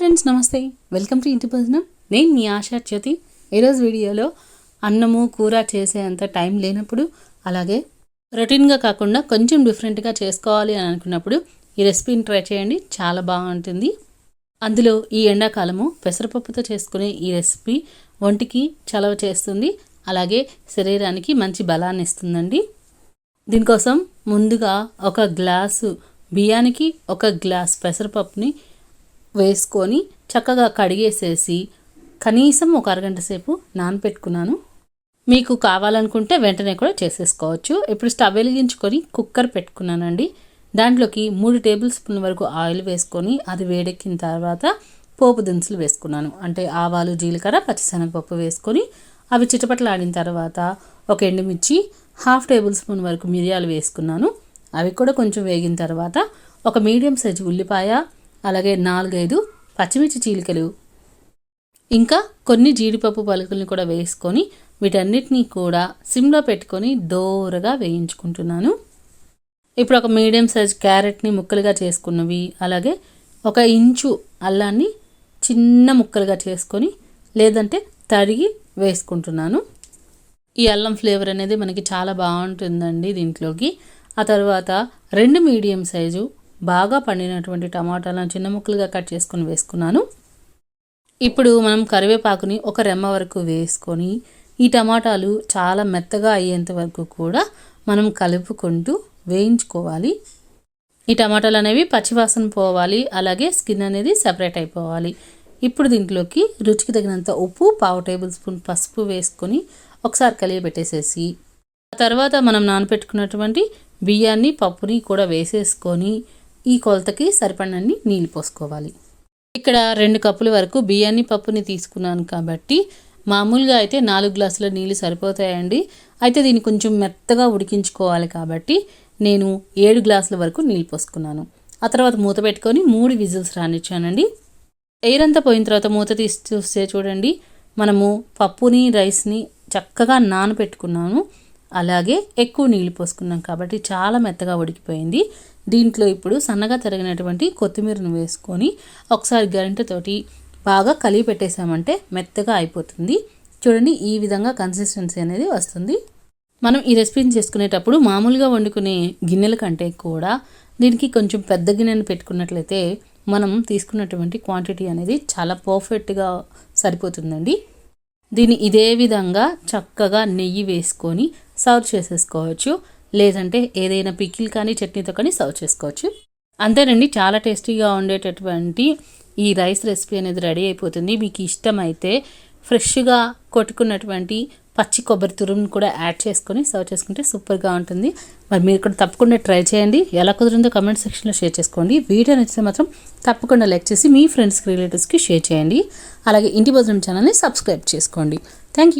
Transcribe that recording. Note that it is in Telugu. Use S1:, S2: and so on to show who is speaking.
S1: ఫ్రెండ్స్ నమస్తే. వెల్కమ్ టు ఇంటి భోజనం నేను మీ ఆశా జ్యోతి. ఈరోజు వీడియోలో అన్నము కూర చేసేంత టైం లేనప్పుడు అలాగే రొటీన్గా కాకుండా కొంచెం డిఫరెంట్గా చేసుకోవాలి అని అనుకున్నప్పుడు ఈ రెసిపీని ట్రై చేయండి. చాలా బాగుంటుంది. అందులో ఈ ఎండాకాలము పెసరపప్పుతో చేసుకునే ఈ రెసిపీ ఒంటికి చలవ చేస్తుంది. అలాగే శరీరానికి మంచి బలాన్ని ఇస్తుందండి. దీనికోసం ముందుగా ఒక గ్లాసు బియ్యానికి ఒక గ్లాస్ పెసరపప్పుని వేసుకొని చక్కగా కడిగేసేసి కనీసం ఒక అరగంట సేపు నానపెట్టుకున్నాను. మీకు కావాలనుకుంటే వెంటనే కూడా చేసేసుకోవచ్చు. ఇప్పుడు స్టవ్ వెలిగించుకొని కుక్కర్ పెట్టుకున్నానండి. దాంట్లోకి మూడు టేబుల్ స్పూన్ వరకు ఆయిల్ వేసుకొని అది వేడెక్కిన తర్వాత పోపు దినుసులు వేసుకున్నాను. అంటే ఆవాలు జీలకర్ర పచ్చిశనగపప్పు వేసుకొని అవి చిటపటలాడిన తర్వాత ఒక ఎండుమిర్చి హాఫ్ టేబుల్ స్పూన్ వరకు మిరియాలు వేసుకున్నాను. అవి కూడా కొంచెం వేగిన తర్వాత ఒక మీడియం సైజు ఉల్లిపాయ అలాగే నాలుగైదు పచ్చిమిర్చి చీలికలు. ఇంకా కొన్ని జీడిపప్పు పలుకుల్ని కూడా వేసుకొని వీటన్నిటినీ కూడా సిమ్లో పెట్టుకొని దోరగా వేయించుకుంటున్నాను. ఇప్పుడు ఒక మీడియం సైజ్ క్యారెట్ని ముక్కలుగా చేసుకున్నవి అలాగే ఒక ఇంచు అల్లాన్ని చిన్న ముక్కలుగా చేసుకొని లేదంటే తరిగి వేసుకుంటున్నాను. ఈ అల్లం ఫ్లేవర్ అనేది మనకి చాలా బాగుంటుందండి దీంట్లోకి. ఆ తర్వాత రెండు మీడియం సైజు బాగా పండినటువంటి టమాటాలను చిన్న ముక్కలుగా కట్ చేసుకొని వేసుకున్నాను. ఇప్పుడు మనం కరివేపాకుని ఒక రెమ్మ వరకు వేసుకొని ఈ టమాటాలు చాలా మెత్తగా అయ్యేంత వరకు కూడా మనం కలుపుకుంటూ వేయించుకోవాలి. ఈ టమాటాలు అనేవి పచ్చివాసన పోవాలి అలాగే స్కిన్ అనేది సెపరేట్ అయిపోవాలి. ఇప్పుడు దీంట్లోకి రుచికి తగినంత ఉప్పు పావు టేబుల్ స్పూన్ పసుపు వేసుకొని ఒకసారి కలియబెట్టేసేసి ఆ తర్వాత మనం నానపెట్టుకున్నటువంటి బియ్యాన్ని పప్పుని కూడా వేసేసుకొని ఈ కొలతకి సరిపడనన్ని నీళ్ళు పోసుకోవాలి. ఇక్కడ రెండు కప్పుల వరకు బియ్యాన్ని పప్పుని తీసుకున్నాను కాబట్టి మామూలుగా అయితే నాలుగు గ్లాసుల నీళ్ళు సరిపోతాయండి. అయితే దీన్ని కొంచెం మెత్తగా ఉడికించుకోవాలి కాబట్టి నేను ఏడు గ్లాసుల వరకు నీళ్ళు పోసుకున్నాను. ఆ తర్వాత మూత పెట్టుకొని మూడు విజిల్స్ రానిచ్చానండి. ఎయిర్ అంతా పోయిన తర్వాత మూత తీసి చూస్తే చూడండి మనము పప్పుని రైస్ని చక్కగా నానబెట్టుకున్నాను. అలాగే ఎక్కువ నీళ్ళు పోసుకున్నాం కాబట్టి చాలా మెత్తగా ఉడికిపోయింది. దీంట్లో ఇప్పుడు సన్నగా తరిగినటువంటి కొత్తిమీరను వేసుకొని ఒకసారి గరిటెతోటి బాగా కలిగి పెట్టేశామంటే మెత్తగా అయిపోతుంది. చూడండి ఈ విధంగా కన్సిస్టెన్సీ అనేది వస్తుంది. మనం ఈ రెసిపీని చేసుకునేటప్పుడు మామూలుగా వండుకునే గిన్నెల కంటే కూడా దీనికి కొంచెం పెద్ద గిన్నెను పెట్టుకున్నట్లయితే మనం తీసుకున్నటువంటి క్వాంటిటీ అనేది చాలా పర్ఫెక్ట్గా సరిపోతుందండి. దీన్ని ఇదే విధంగా చక్కగా నెయ్యి వేసుకొని సర్వ్ చేసేసుకోవచ్చు. లేదంటే ఏదైనా పికిల్ కానీ చట్నీతో కానీ సర్వ్ చేసుకోవచ్చు. అంతేనండి చాలా టేస్టీగా ఉండేటటువంటి ఈ రైస్ రెసిపీ అనేది రెడీ అయిపోతుంది. మీకు ఇష్టమైతే ఫ్రెష్గా కొట్టుకున్నటువంటి పచ్చి కొబ్బరి తురుమును కూడా యాడ్ చేసుకొని సర్వ్ చేసుకుంటే సూపర్గా ఉంటుంది. మరి మీరు కూడా తప్పకుండా ట్రై చేయండి. ఎలా కుదిరిందో కమెంట్ సెక్షన్లో షేర్ చేసుకోండి. వీడియో నచ్చితే మాత్రం తప్పకుండా లైక్ చేసి మీ ఫ్రెండ్స్కి రిలేటివ్స్కి షేర్ చేయండి. అలాగే ఇంటి భోజనం ఛానల్ని సబ్స్క్రైబ్ చేసుకోండి. Thank you